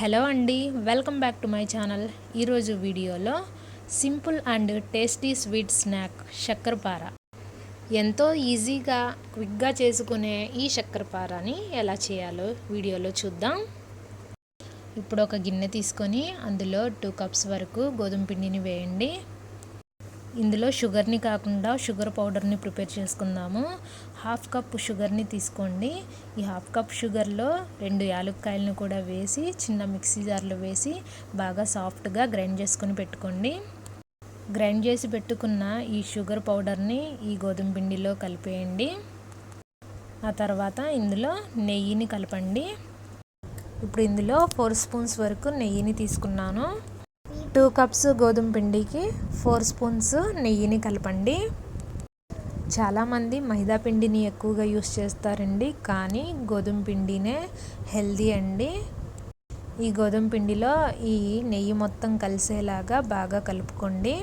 Hello అండి welcome back to my channel. ఈరోజు వీడియోలో simple and tasty sweet snack చక్కెరపార. ఎంతో ఈజీగా క్విక్గా చేసుకునే ఈ చక్కెరపారని ఎలా చేయాలో వీడియోలో చూద్దాం. ఇప్పుడు ఒక గిన్నె తీసుకొని అందులో టూ కప్స్ వరకు గోధుమ పిండిని వేయండి. ఇందులో షుగర్ని కాకుండా షుగర్ పౌడర్ని ప్రిపేర్ చేసుకుందాము. హాఫ్ కప్ షుగర్ని తీసుకోండి. ఈ హాఫ్ కప్ షుగర్లో రెండు యాలక్కాయలను కూడా వేసి చిన్న మిక్సీ జార్లో వేసి బాగా సాఫ్ట్గా గ్రైండ్ చేసుకొని పెట్టుకోండి. గ్రైండ్ చేసి పెట్టుకున్న ఈ షుగర్ పౌడర్ని ఈ గోధుమ పిండిలో కలిపేయండి. ఆ తర్వాత ఇందులో నెయ్యిని కలపండి. ఇప్పుడు ఇందులో ఫోర్ స్పూన్స్ వరకు నెయ్యిని తీసుకున్నాను. టూ కప్స్ గోధుమ పిండికి ఫోర్ స్పూన్స్ నెయ్యిని కలపండి. చాలామంది మైదా పిండిని ఎక్కువగా యూస్ చేస్తారండి కానీ గోధుమ పిండినే హెల్దీ అండి. ఈ గోధుమ పిండిలో ఈ నెయ్యి మొత్తం కలిసేలాగా బాగా కలుపుకోండి.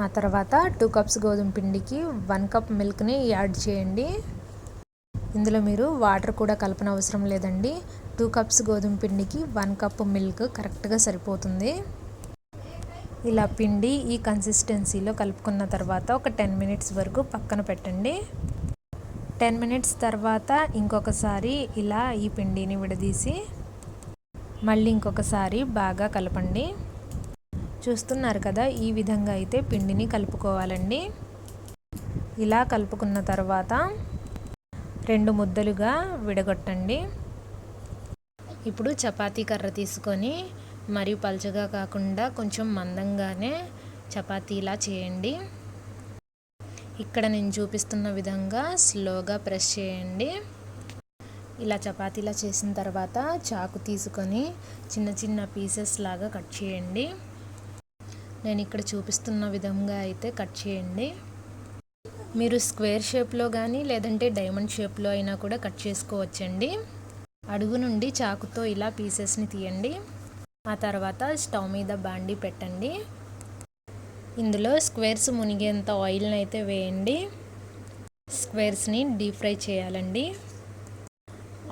ఆ తర్వాత టూ కప్స్ గోధుమ పిండికి వన్ కప్ మిల్క్ని యాడ్ చేయండి. ఇందులో మీరు వాటర్ కూడా కలపన అవసరం లేదండి. టూ కప్స్ గోధుమ పిండికి వన్ కప్ మిల్క్ కరెక్ట్గా సరిపోతుంది. ఇలా పిండి ఈ కన్సిస్టెన్సీలో కలుపుకున్న తర్వాత ఒక టెన్ మినిట్స్ వరకు పక్కన పెట్టండి. టెన్ మినిట్స్ తర్వాత ఇంకొకసారి ఇలా ఈ పిండిని విడదీసి మళ్ళీ ఇంకొకసారి బాగా కలపండి. చూస్తున్నారు కదా ఈ విధంగా అయితే పిండిని కలుపుకోవాలండి. ఇలా కలుపుకున్న తర్వాత రెండు ముద్దలుగా విడగొట్టండి. ఇప్పుడు చపాతీ కర్ర తీసుకొని మరియు పలుచగా కాకుండా కొంచెం మందంగానే చపాతీలా చేయండి. ఇక్కడ నేను చూపిస్తున్న విధంగా స్లోగా ప్రెస్ చేయండి. ఇలా చపాతీలా చేసిన తర్వాత చాకు తీసుకొని చిన్న చిన్న పీసెస్ లాగా కట్ చేయండి. నేను ఇక్కడ చూపిస్తున్న విధంగా అయితే కట్ చేయండి. మీరు స్క్వేర్ షేప్లో కానీ లేదంటే డైమండ్ షేప్లో అయినా కూడా కట్ చేసుకోవచ్చండి. అడుగు నుండి చాకుతో ఇలా పీసెస్ని తీయండి. ఆ తర్వాత స్టవ్ మీద బాండి పెట్టండి. ఇందులో స్క్వేర్స్ మునిగేంత ఆయిల్ని అయితే వేయండి. స్క్వేర్స్ని డీప్ ఫ్రై చేయాలండి.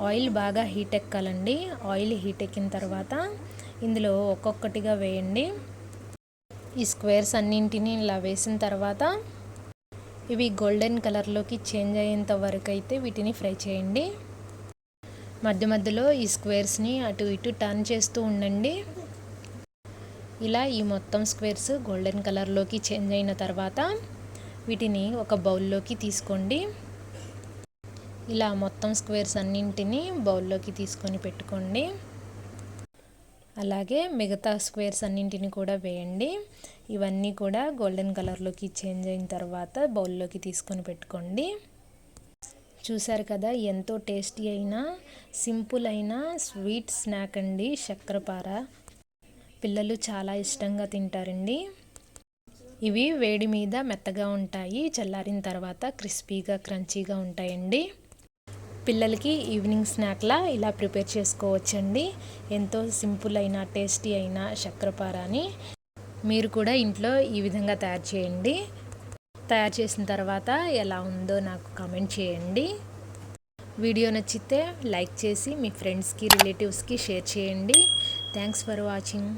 ఆయిల్ బాగా హీట్ ఎక్కాలండి ఆయిల్ హీట్ ఎక్కిన తర్వాత ఇందులో ఒక్కొక్కటిగా వేయండి. ఈ స్క్వేర్స్ అన్నింటినీ ఇలా వేసిన తర్వాత ఇవి గోల్డెన్ కలర్లోకి చేంజ్ అయ్యేంత వరకు అయితే వీటిని ఫ్రై చేయండి. మధ్య మధ్యలో ఈ స్క్వేర్స్ని అటు ఇటు టర్న్ చేస్తూ ఉండండి. ఇలా ఈ మొత్తం స్క్వేర్స్ గోల్డెన్ కలర్లోకి చేంజ్ అయిన తర్వాత వీటిని ఒక బౌల్లోకి తీసుకోండి. ఇలా మొత్తం స్క్వేర్స్ అన్నింటినీ బౌల్లోకి తీసుకొని పెట్టుకోండి. అలాగే మిగతా స్క్వేర్స్ అన్నింటిని కూడా వేయండి. ఇవన్నీ కూడా గోల్డెన్ కలర్లోకి చేంజ్ అయిన తర్వాత బౌల్లోకి తీసుకొని పెట్టుకోండి. చూశారు కదా ఎంతో టేస్టీ అయిన సింపుల్ అయిన స్వీట్ స్నాక్ అండి చక్కెరపార పిల్లలు చాలా ఇష్టంగా తింటారండి. ఇవి వేడి మీద మెత్తగా ఉంటాయి చల్లారిన తర్వాత క్రిస్పీగా క్రంచీగా ఉంటాయండి. పిల్లలకి ఈవినింగ్ స్నాక్లా ఇలా ప్రిపేర్ చేసుకోవచ్చండి. ఎంతో సింపుల్ అయిన టేస్టీ అయిన చక్కెరపారని మీరు కూడా ఇంట్లో ఈ విధంగా తయారు చేయండి. తయారు చేసిన తర్వాత ఎలా ఉందో నాకు కామెంట్ చేయండి. వీడియో నచ్చితే లైక్ చేసి మీ ఫ్రెండ్స్కి రిలేటివ్స్కి షేర్ చేయండి. Thanks for watching